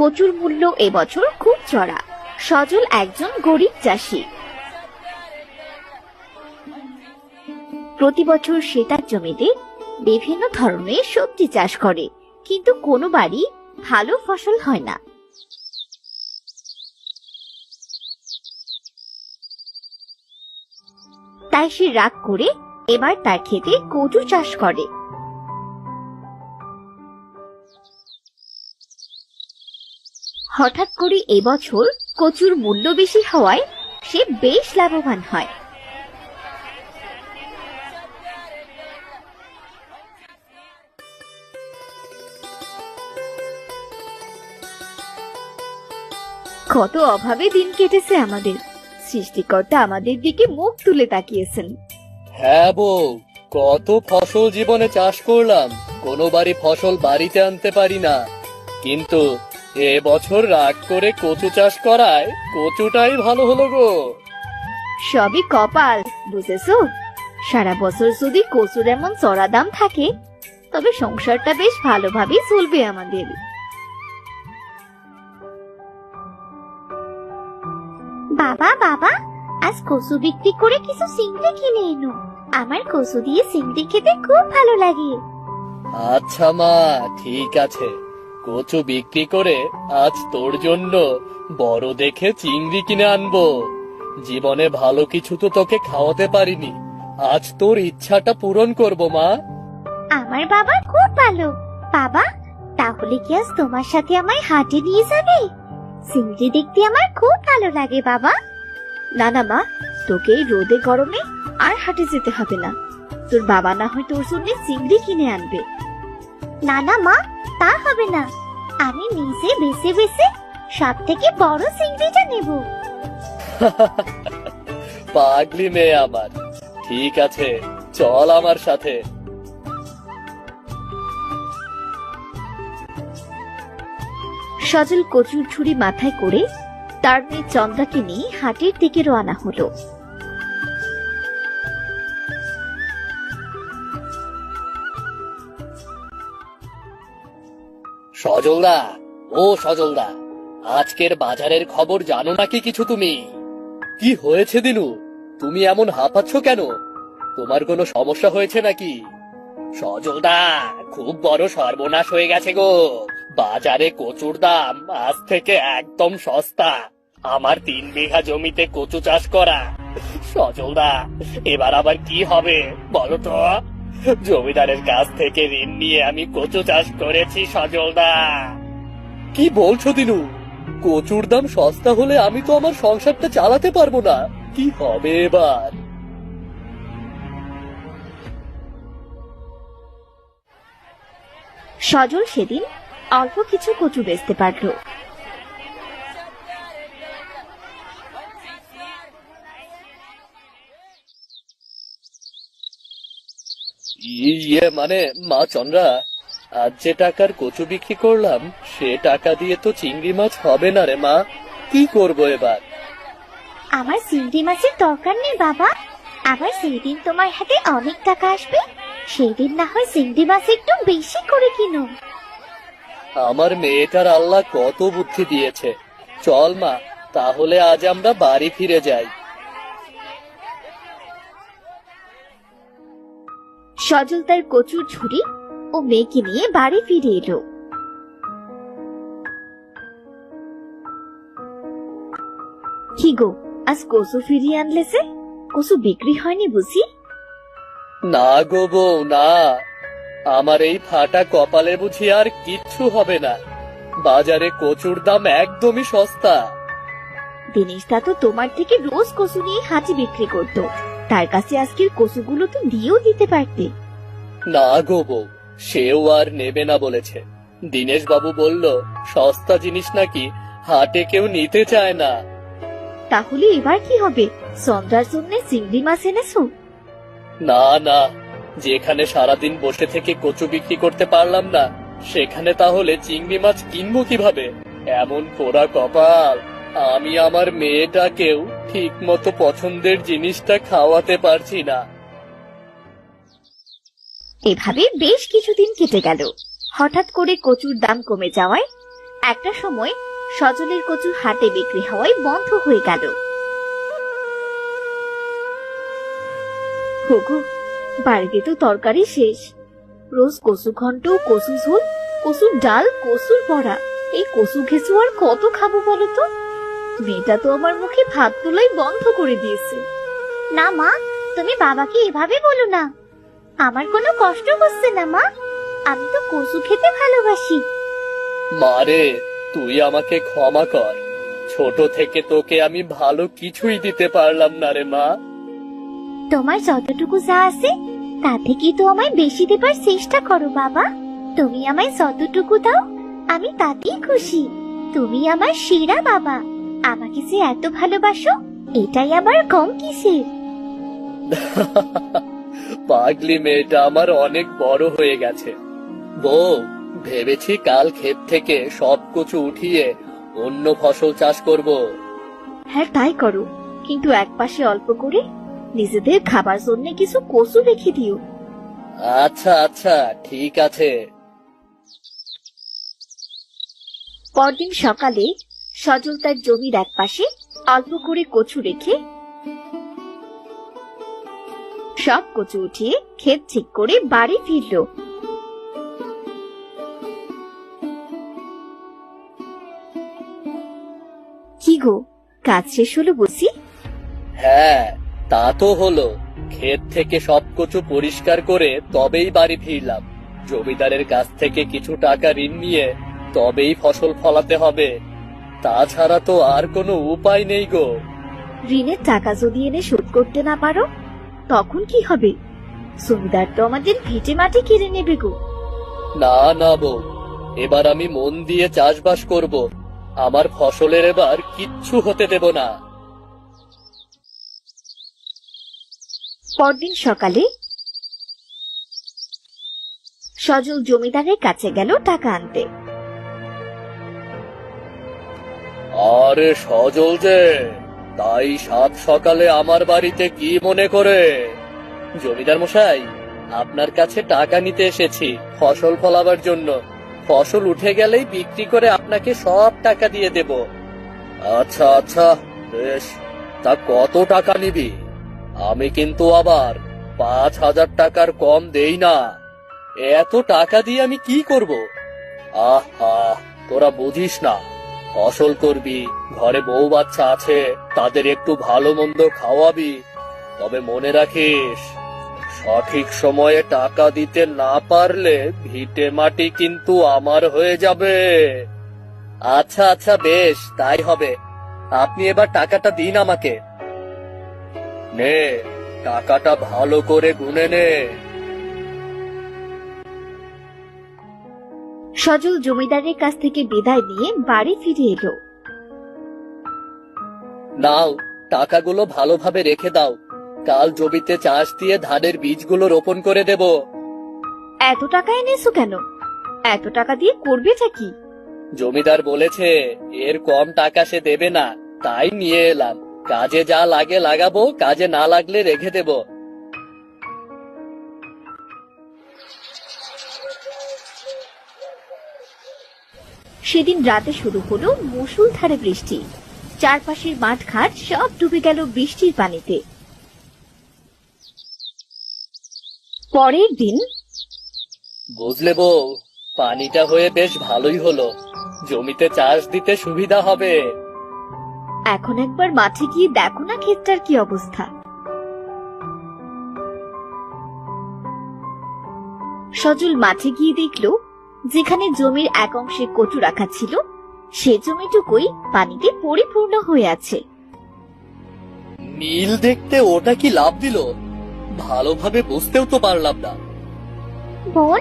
কচুর মূল্য এবছর খুব চড়া সজল একজন গরিব চাষি। প্রতি বছর সে তার জমিতে বিভিন্ন ধরনের সবজি চাষ করে, কিন্তু কোনো বাড়ি ভালো ফসল হয় না। তাই সে রাগ করে এবার তার ক্ষেতে কচু চাষ করে। হঠাৎ করে এবছর কচুর মূল্য বেশি হওয়ায় সে বেশ লাভবান হয়। কত অভাবে দিন কেটেছে আমাদের। সৃষ্টিকর্তা আমাদের দিকে মুখ তুলে তাকিয়েছেন। হ্যাঁ বউ কত ফসল জীবনে চাষ করলাম। কোনো বাড়ি ফসল বাড়িতে আনতে পারি না। কিন্তু এ বছর রাগ করে কচু চাষ করায় কচুটাই ভালো হলো গো। সবই কপাল বুঝেছ? সারা বছর যদি কচুর এমন চড়া দাম থাকে তবে সংসারটা বেশ ভালোভাবেই চলবে আমাদের। বাবা বাবা আজ কচু বিক্রি করে কিছু চিংড়ি কিনে এনো। আমার কচু দিয়ে চিংড়ি খেতে খুব ভালো লাগে। আচ্ছা মা ঠিক আছে। কচু বিক্রি করে আজ তোর জন্য বড় দেখে চিংড়ি কিনে আনব। জীবনে ভালো কিছু তো তোকে খাওয়াতে পারিনি। আজ তোর ইচ্ছাটা পূরণ করব, মা। আমার বাবা খুব ভালো। বাবা, তাহলে কি আজ তোমার সাথে আমায় হাটে নিয়ে যাবে? চিংড়ি দেখতে আমার খুব ভালো লাগে, বাবা। না না, মা, তোকে এই রোদে গরমে আর হাটে যেতে হবে না। তোর বাবা না হয় তোর জন্য চিংড়ি কিনে আনবে। না না, মা তা হবে না। আমি নিজে বেছে বেছে সব থেকে বড় চিংড়িটা নেব। পাগলি মেয়ে আমার। ঠিক আছে চল আমার সাথে। সজল কচুর ছুরি মাথায় করে তার মেয়ে চন্দ্রাকে নিয়ে হাটের দিকে রওনা হলো। সজলদা, ও সজলদা, আজকের বাজারের খবর জানো নাকি কিছু তুমি? কি হয়েছে দিনু? তুমি এমন হাঁপাচ্ছ কেন? তোমার কোনো সমস্যা হয়েছে নাকি? সজলদা, খুব বড় সর্বনাশ হয়ে গেছে গো। বাজারে কচুর দাম আজ থেকে একদম সস্তা। আমার তিন বিঘা জমিতে কচু চাষ করা। সজলদা, এবার আবার কি হবে বলো তো? জমিদারের কাছ থেকে ঋণ নিয়ে আমি কচু চাষ করেছি সজলদা। কি বলছো দিনু? কচুর দাম সস্তা হলে আমি তো আমার সংসারটা চালাতে পারব না। কি হবে এবার? সজল সেদিন অল্প কিছু কচু বেচতে পারল। ইয়ে মানে মা চন্দ্রা আজ যে টাকার কচু বিক্রি করলাম সে টাকা দিয়ে তো চিংড়ি মাছ হবে না রে মা। কি করব এবার? আমার চিংড়ি মাছের দরকার নেই বাবা। আবার সেই দিন তোমার হাতে অনেক টাকা আসবে। সেই দিন না হয় চিংড়ি মাছ একটু বেশি করে কিনো। আমার মেয়েটার আল্লাহ কত বুদ্ধি দিয়েছে। চল মা তাহলে আজ আমরা বাড়ি ফিরে যাই। সজল তার কচুর ঝুড়ি ও মেয়েকে নিয়ে বাড়ি ফিরে এলো। কি গো আজ কচু ফিরিয়ে আনলে যে? কচু বিক্রি হয়নি বুঝি? না গো বউ না। আমার এই ফাটা কপালে বুঝি আর কিচ্ছু হবে না। বাজারে কচুর দাম একদমই সস্তা। দিনেশ দা তো তোমার থেকে রোজ কচু নিয়ে হাঁচি বিক্রি করতো। তার কাছে আজকের কচুগুলো তো দিয়েও দিতে পারতে। না গো বউ সেও আর নেবে না বলেছে। দীনেশ বাবু বলল সস্তা জিনিস নাকি হাটে কেউ নিতে চায় না। তাহলে এবার কি হবে? সন্ধ্যার জন্য চিংড়ি মাছ এনেছো? না না যেখানে সারাদিন বসে থেকে কচু বিক্রি করতে পারলাম না সেখানে তাহলে চিংড়ি মাছ কিনবো কীভাবে? এমন পোড়া কপাল আমি আমার মেয়েটাকেও ঠিক মতো পছন্দের জিনিসটা খাওয়াতে পারছি না। এভাবে বেশ কিছুদিন কেটে গেল। হঠাৎ করে কচুর দাম কমে যাওয়ায় একটা সময় সজলের কচু হাটে বিক্রি হওয়ায় বন্ধ হয়ে গেল। বাড়িতে তো তরকারি শেষ। রোজ কচু ঘন্ট, কচু ঝোল, কচুর ডাল, কচুর বড়া। এই কচু ঘেঁচু আর কত খাব বলো তো? মেয়েটা তো আমার মুখে ভাত তোলাই বন্ধ করে দিয়েছে। না মা তুমি বাবাকে এভাবে বলো না। আমার কোনো কষ্ট হচ্ছে না মা। আমি তো কচু খেতে ভালোবাসি। মারে তুই আমাকে ক্ষমা কর। ছোট থেকে তোকে আমি ভালো কিছুই দিতে পারলাম না রে মা। তোমার যতটুকু যা আছে তা থেকে তো আমায় বেশি দেবার চেষ্টা করো বাবা। তুমি আমায় যতটুকু দাও আমি তাতেই খুশি। তুমি আমার সেরা বাবা। আমাকে যে এত ভালোবাসো এটাই আবার কম কিসের। পাগলি মেয়েটা আমার অনেক বড় হয়ে গেছে। বউ ভেবেছি কাল ক্ষেত থেকে সব কচু উঠিয়ে অন্য ফসল চাষ করব। হ্যাঁ তাই করো। কিন্তু এক পাশে অল্প করে নিজেদের খাবার জন্য কিছু কচু রেখে দিও। আচ্ছা আচ্ছা ঠিক আছে। পরদিন সকালে সজল তার জমির এক পাশে অল্প করে কচু রেখে সব কচু উঠিয়ে ক্ষেত ঠিক করে বাড়ি ফিরল। কি গো, কাজ শেষ হলো বুঝি হ্যাঁ তা তো হলো। ক্ষেত থেকে সব কচু পরিষ্কার করে তবেই বাড়ি ফিরলাম। জমিদারের কাছ থেকে কিছু টাকা ঋণ নিয়ে তবেই ফসল ফলাতে হবে। তাছাড়া তো আর কোনো উপায় নেই গো। ঋণের টাকা যদি এনে শোধ করতে না পারো তখন কি হবে? জমিদার তো আমাদের ভিটে মাটি কেড়ে নেবে গো। না না বউ এবার আমি মন দিয়ে চাষবাস করব। আমার ফসলের এবার কিচ্ছু হতে দেব না। পরদিন সকালে সজল জমিদারের কাছে গেল টাকা আনতে। আরে সজল যে, তাই সাত সকালে আমার বাড়িতে কি মনে করে? জমিদার মশাই, আপনার কাছে টাকা নিতে এসেছি, ফসল ফলাবার জন্য। ফসল উঠে গেলেই বিক্রি করে আপনাকে সব টাকা দিয়ে দেব। আচ্ছা আচ্ছা বেশ। তা কত টাকা নিবি? আমি কিন্তু আবার পাঁচ হাজার টাকার কম দেই না। এত টাকা দিয়ে আমি কি করব? আহ, তোরা বুঝিস না। ফসল করবি, ঘরে বউ বাচ্চা আছে, তাদের একটু ভালো মন্দ খাওয়াবি। তবে মনে রাখিস, সঠিক সময়ে টাকা দিতে না পারলে ভিটে মাটি কিন্তু আমার হয়ে যাবে। আচ্ছা আচ্ছা বেশ, তাই হবে। আপনি এবার টাকাটা দিন আমাকে। নে, টাকাটা ভালো করে গুনে নে। সজল জমিদারের কাছ থেকে বিদায় নিয়ে বাড়ি ফিরে এলো। নাও টাকাগুলো ভালোভাবে রেখে দাও। কাল জমিতে চাষ দিয়ে ধানের বীজগুলো রোপণ করে দেব। এত টাকা এনেছো কেন? এত টাকা দিয়ে করবেটা কি? জমিদার বলেছে এর কম টাকা সে দেবে না তাই নিয়ে এলাম। কাজে যা লাগে লাগাবো কাজে না লাগলে রেখে দেব। সেদিন রাতে শুরু হলো মুসুলধারে বৃষ্টি। চারপাশের মাঠ ঘাট সব ডুবে গেল বৃষ্টির পানিতে। পরের দিন বুঝলে বউ পানিটা হয়ে বেশ ভালোই হলো। জমিতে চাষ দিতে সুবিধা হবে। এখন একবার মাঠে গিয়ে দেখো না ক্ষেতটার কি অবস্থা। সজল মাঠে গিয়ে দেখল যেখানে জমির এক অংশে কচু রাখা ছিল সে জমিটুকুই পানিতে পরিপূর্ণ হয়ে আছে। নীল দেখতে ওটা কি লাভ দিল? ভালোভাবে বুঝতেও তো পারলাম না। বোন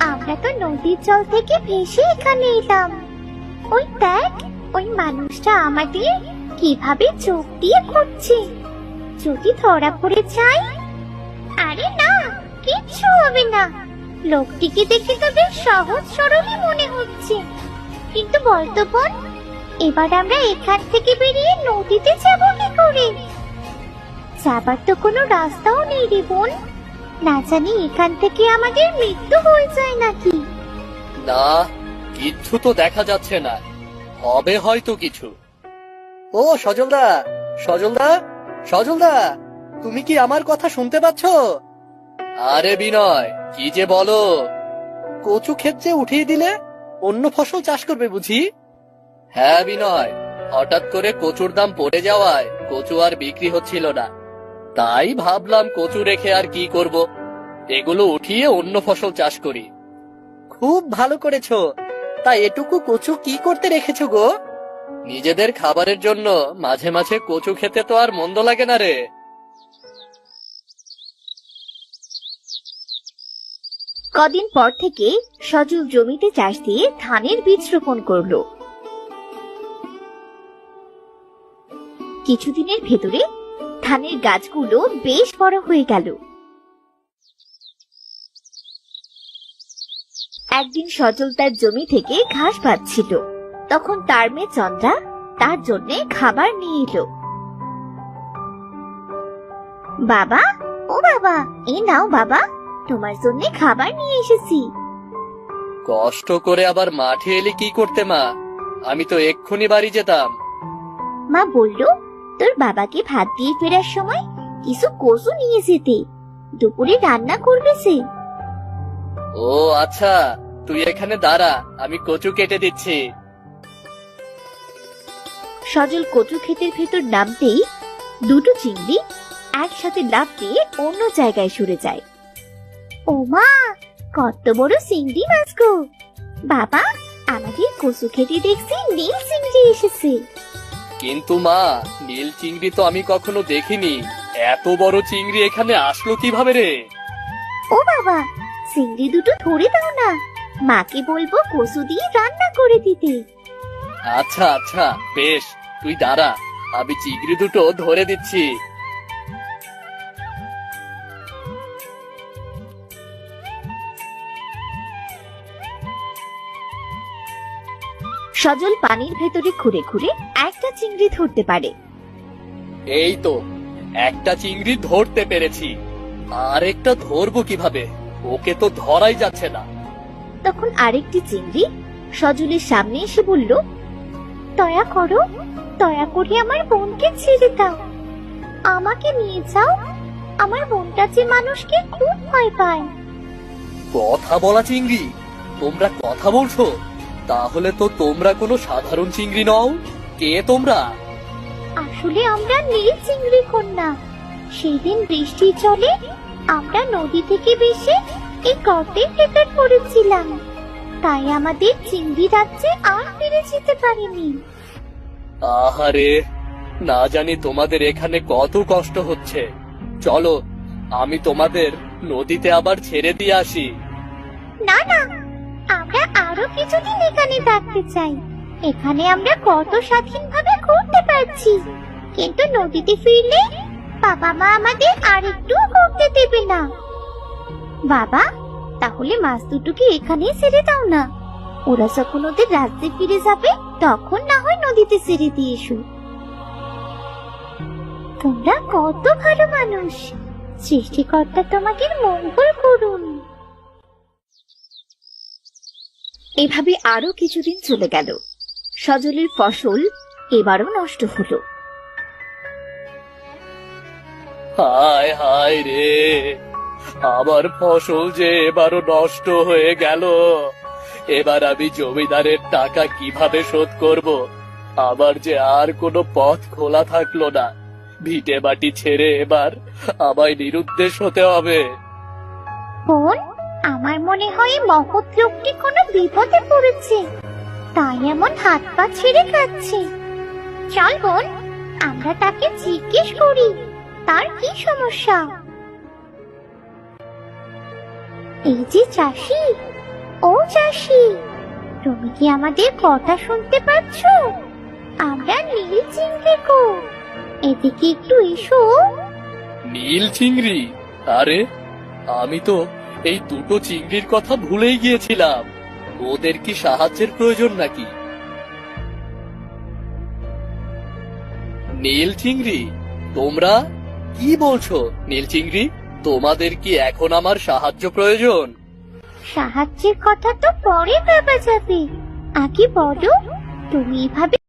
আমরা তো নদীর জল থেকে ভেসে এখানে এলাম। ওই দেখ ওই মানুষটা আমাদের কীভাবে চোখ দিয়ে খুঁজছে। যদি ধরা পড়ে যাই আরে না কিচ্ছু হবে না। লোকটিকে দেখে তো বেশ সহজ সরলই মনে হচ্ছে? কিন্তু বলতো বোন এবার আমরা এখান থেকে বেরিয়ে নদীতে যাব কি করে? যাবার তো কোনো রাস্তাও নেই রে বোন। না জানি এখান থেকে আমাদের মৃত্যু হয়ে যায় নাকি? না কিচ্ছু তো দেখা যাচ্ছে না। হবে হয়তো কিছু। ও, সজলদা! সজলদা! সজলদা! তুমি কি আমার কথা শুনতে পাচ্ছ? আরে বিনয়, কি যে বলো? কচু ক্ষেত যে উঠিয়ে দিলে, অন্য ফসল চাষ করবে বুঝি? হ্যাঁ বিনয়, হঠাৎ করে কচুর দাম পড়ে যাওয়ায় কচু আর বিক্রি হচ্ছিল না। তাই ভাবলাম কচু রেখে আর কি করব? এগুলো উঠিয়ে অন্য ফসল চাষ করি। খুব ভালো করেছ। তা এটুকু কচু কি করতে রেখেছো গো? নিজেদের খাবারের জন্য মাঝে মাঝে কচু খেতে তো আর মন্দ লাগে না রে। কদিন পর থেকে সজল জমিতে চাষ দিয়ে ধানের বীজ রোপণ করল। কিছুদিনের ভেতরে ধানের গাছগুলো বেশ বড় হয়ে গেল। একদিন সজল তার জমি থেকে ঘাস পাচ্ছিল। তখন তার মেয়ে চন্দ্রা তার জন্য খাবার নিয়ে এলো। বাবা, ও বাবা, এই নাও বাবা। তোমার জন্য খাবার নিয়ে এসেছি। কষ্ট করে আবার মাঠে এলে কি করতে মা? আমি তো এক্ষুনি বাড়ি যেতাম। মা বলল তোর বাবাকে ভাত দিয়ে ফেরার সময় কিছু কচু নিয়ে যেতে। দুপুরে রান্না করবে সে। ও আচ্ছা তুই এখানে দাঁড়া আমি কচু কেটে দিচ্ছি। সজল কচু ক্ষেতের ভেতর নামতেই দুটো চিংড়ি একসাথে লাফ দিয়ে অন্য জায়গায় সরে যায়। ও মা কত বড় চিংড়ি মাছ গো বাবা আমাদের কচু খেতে দেখছি নীল চিংড়ি এসেছে। কিন্তু মা নীল চিংড়ি তো আমি কখনো দেখিনি। এত বড় চিংড়ি এখানে আসলো কীভাবে রে? ও বাবা চিংড়ি দুটো ধরে দাও না। মাকে বলব কচু দিয়ে রান্না করে দিতে। আচ্ছা আচ্ছা বেশ তুই দাঁড়া। আমি চিংড়ি দুটো ধরে দিচ্ছি। সজল পানির ভেতরে ঘুরে ঘুরে একটা চিংড়ি ধরতে পারে। এই তো একটা চিংড়ি ধরতে পেরেছি। আর একটা ধরবো কীভাবে? ওকে তো ধরাই যাচ্ছে না। তখন আরেকটি চিংড়ি সজলের সামনে এসে বলল দয়া করো দয়া করে আমার বোনকে ছেড়ে দাও। আমাকে নিয়ে যাও। আমার বোনটা যে মানুষকে খুব ভয় পায়। কথা বলা চিংড়ি তোমরা কথা বলছো? তাহলে তো তোমরা কোনো সাধারণ চিংড়ি নও। কে তোমরা? আসলে আমরা নীল চিংড়ি কন্যা। সেই দিন বৃষ্টির জলে আমরা নদী থেকে ভেসে এই গর্তের ভেতর পড়েছিলাম। তাই আমাদের চিংড়ি রাজ্যে আর ফিরে যেতে পারিনি। আহারে না জানি তোমাদের এখানে কত কষ্ট হচ্ছে। চলো আমি তোমাদের নদীতে আবার ছেড়ে দিয়ে আসি। না না আরও কিছুদিন এখানে থাকতে চাই। এখানে আমরা কত স্বাধীনভাবে ঘুরতে পারছি। কিন্তু নদীতে ফিরলে বাবা মা আমাদের আরেকটু ঘুরতে দেবে না। বাবা, তাহলে মাছ দুটোকে এখানেই ছেড়ে দাও না। ওরা যখন ওদের রাজ্যে ফিরে যাবে, তখন না হয় নদীতে ছেড়ে দিয়ে এসো। তোমরা কত ভালো মানুষ। সৃষ্টিকর্তা তোমাদের মঙ্গল করুন। এভাবে আরও কিছুদিন চলে গেল। সজলের ফসল এবারও নষ্ট হলো। হায় হায় রে আমার ফসল যে এবারও নষ্ট হয়ে গেল। এবার আমি জমিদারের টাকা কীভাবে শোধ করব? আমার যে আর কোনো পথ খোলা থাকল না। ভিটে মাটি ছেড়ে এবার আমায় নিরুদ্দেশ হতে হবে। বোন আমার মনে হয় এই মহৎ লোকটি কোনো বিপদে পড়েছে। তাই এমন হাত পা ছেড়ে খাচ্ছে চল বোন, আমরা তাকে জিজ্ঞেস করি, তার কি সমস্যা? এই যে চাষি, ও চাষি, তুমি কি আমাদের কথা শুনতে পাচ্ছ? আমরা নীল চিংড়ি গো। এদিকে একটু এসো। নীল চিংড়ি? আরে, আমি তো এই দুটো চিংড়ির কথা ভুলেই গিয়েছিলাম। ওদের কি সাহায্যের প্রয়োজন নাকি? নীল চিংড়ি, তোমরা? কি বলছো, নীল চিংড়ি? তোমাদের কি এখন আমার সাহায্য প্রয়োজন? সাহায্যের কথা তো পরে ভাবা যাবে। আগে বলো, তুমি এভাবে